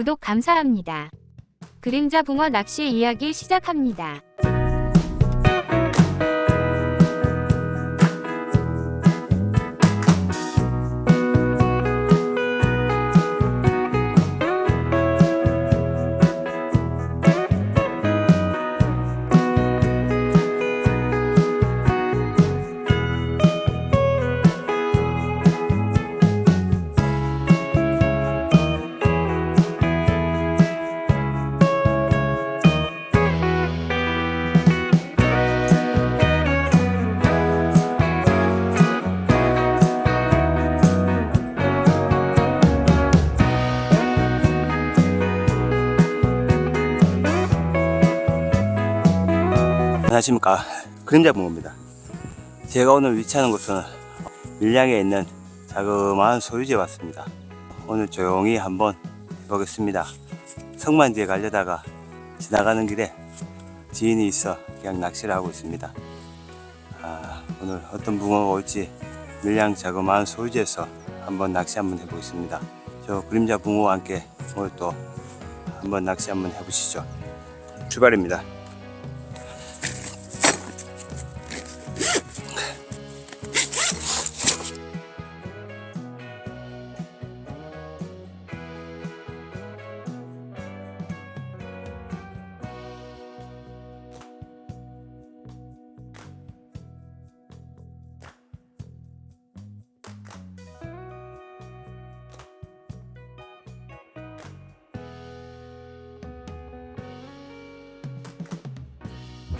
구독 감사합니다. 그림자 붕어 낚시 이야기 시작합니다. 안녕하십니까. 그림자 붕어입니다. 제가 오늘 위치하는 곳은 밀양에 있는 자그마한 소유지에 왔습니다. 오늘 조용히 한번 해보겠습니다. 성만지에 가려다가 지나가는 길에 지인이 있어 그냥 낚시를 하고 있습니다. 아, 오늘 어떤 붕어가 올지 밀양 자그마한 소유지에서 한번 낚시 한번 해보겠습니다. 저 그림자 붕어와 함께 오늘 또 한번 낚시 한번 해보시죠. 출발입니다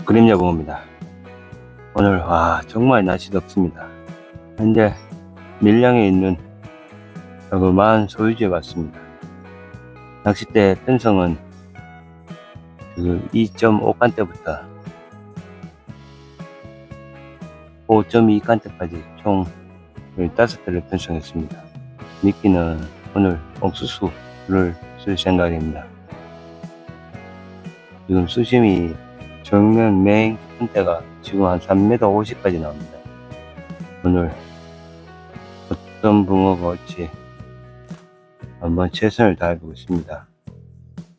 그림자 붕어입니다. 오늘 와 정말 날씨 덥습니다. 현재 밀양에 있는 조그마한 소유지에 왔습니다. 낚싯대 편성은 그 2.5간대부터 5.2간대까지 총 15대를 편성했습니다. 미끼는 오늘 옥수수를 쓸 생각입니다. 지금 수심이 정면 메인 큰대가 지금 한 3m 50까지 나옵니다. 오늘 어떤 붕어가 올지 한번 최선을 다해보겠습니다.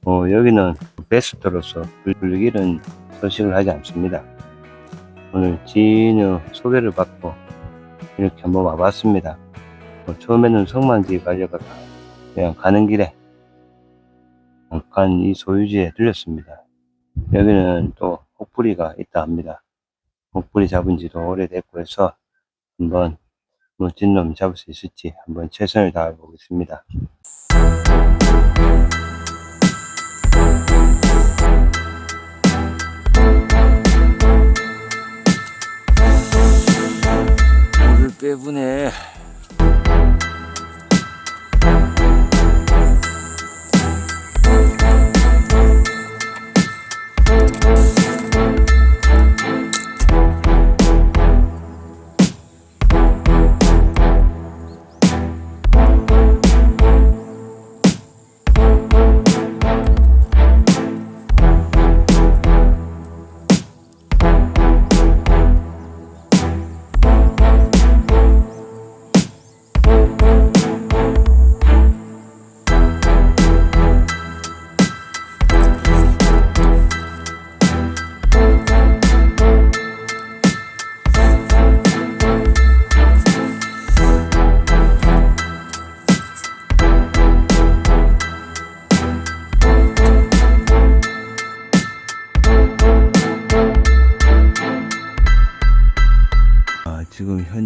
어, 여기는 베스트로서 불길은 소식을 하지 않습니다. 오늘 지인의 소개를 받고 이렇게 한번 와봤습니다. 어, 처음에는 성만지 가려다가 그냥 가는 길에 잠깐 이 소유지에 들렸습니다. 여기는 또 혹부리가 있다 합니다. 혹부리 잡은 지도 오래됐고 해서 한번 멋진 놈 잡을 수 있을지 한번 최선을 다해 보겠습니다.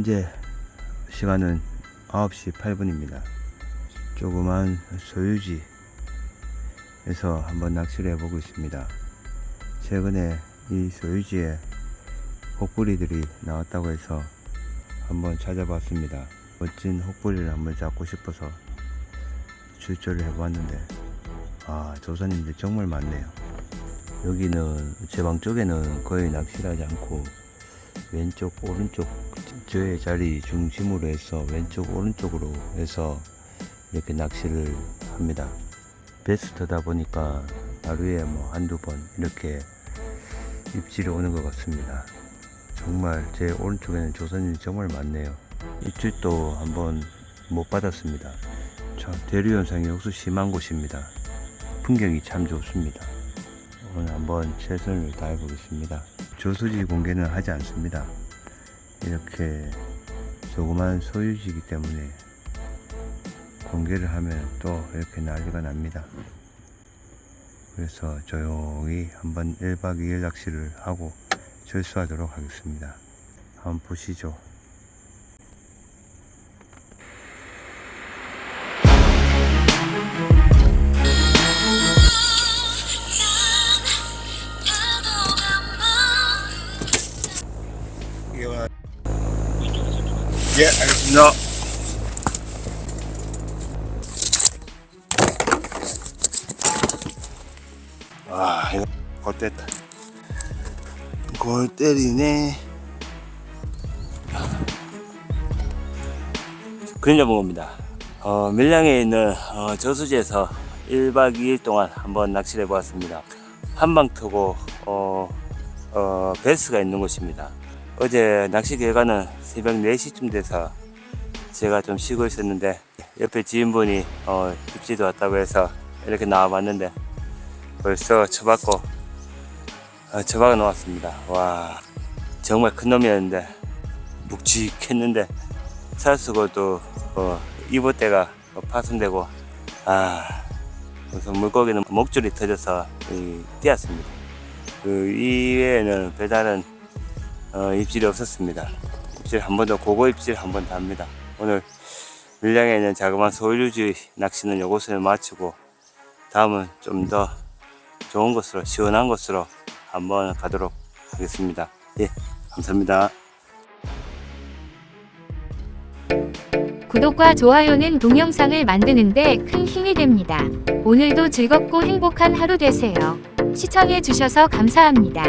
현재 시간은 9시 8분입니다. 조그만 소유지에서 한번 낚시를 해보고 있습니다. 최근에 이 소유지에 혹부리들이 나왔다고 해서 한번 찾아봤습니다. 멋진 혹부리를 한번 잡고 싶어서 출조를 해보았는데 아 조사님들 정말 많네요. 여기는 제 방 쪽에는 거의 낚시를 하지 않고 왼쪽 오른쪽 저의 자리 중심으로 해서 왼쪽 오른쪽으로 해서 이렇게 낚시를 합니다. 베스트다 보니까 하루에 뭐 한두 번 이렇게 입질이 오는 것 같습니다. 정말 제 오른쪽에는 조선인이 정말 많네요. 입질도 한번 못 받았습니다. 참 대류 현상이 역시 심한 곳입니다. 풍경이 참 좋습니다. 오늘 한번 최선을 다해 보겠습니다. 저수지 공개는 하지 않습니다. 이렇게 조그만 소유지이기 때문에 공개를 하면 또 이렇게 난리가 납니다. 그래서 조용히 한번 1박 2일 낚시를 하고 철수하도록 하겠습니다. 한번 보시죠. 예, 알겠습니다. 와, 이거 골 때렸다. 골 때리네. 그림자 붕어입니다. 어, 밀양에 있는 어, 저수지에서 1박 2일 동안 한번 낚시를 해보았습니다. 한방 트고 어, 어, 베스가 있는 곳입니다. 어제 낚시 결과는 새벽 4시쯤 돼서 제가 좀 쉬고 있었는데 옆에 지인분이 어, 입지도 왔다고 해서 이렇게 나와봤는데 벌써 처박고 어, 처박아 놓았습니다. 와 정말 큰 놈이었는데 묵직했는데 살수고 또 어, 어, 파손되고 아 그래서 물고기는 목줄이 터져서 이, 뛰었습니다. 그 이외에는 별다른 어, 입질이 없었습니다. 입질 한 번 더 고고 입질 한 번 더 합니다. 오늘 밀양에 있는 자그마한 소유주의 낚시는 요것을 마치고 다음은 좀 더 좋은 곳으로 시원한 곳으로 한번 가도록 하겠습니다. 예, 감사합니다. 구독과 좋아요는 동영상을 만드는데 큰 힘이 됩니다. 오늘도 즐겁고 행복한 하루 되세요. 시청해주셔서 감사합니다.